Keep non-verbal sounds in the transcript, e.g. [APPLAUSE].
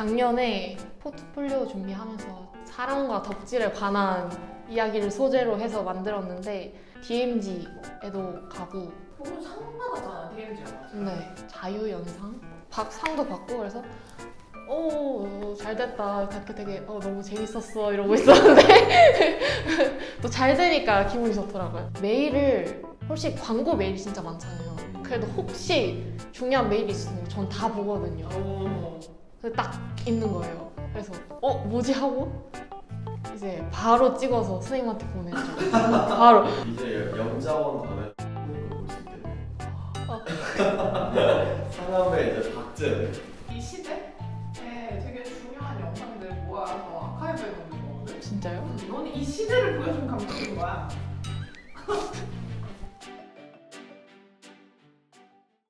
작년에 포트폴리오 준비하면서 사랑과 덕질에 관한 이야기를 소재로 해서 만들었는데 DMZ에도 가고. 오늘 상 받았잖아 DMZ가. 네. 자유연상? 박 상도 받고 그래서 오 잘됐다. 이렇게 되게 어, 너무 재밌었어. 이러고 있었는데 [LAUGHS] 또 잘 되니까 기분이 좋더라고요. 메일을 혹시 광고 메일이 진짜 많잖아요. 그래도 혹시 중요한 메일이 있으면 전 다 보거든요. 오. 그래서 딱 있는 거예요 그래서 어 뭐지 하고 이제 바로 찍어서 선생님한테 보내죠 [LAUGHS] 바로 이제 영자원 가면 볼수 있겠네. 어. [LAUGHS] 상암의 이제 박제. 이 시대에 되게 중요한 영상들 모아서 아카이브에 넣는 거거든. 진짜요? 이건 이 시대를 보여준 감독인 거야. [LAUGHS]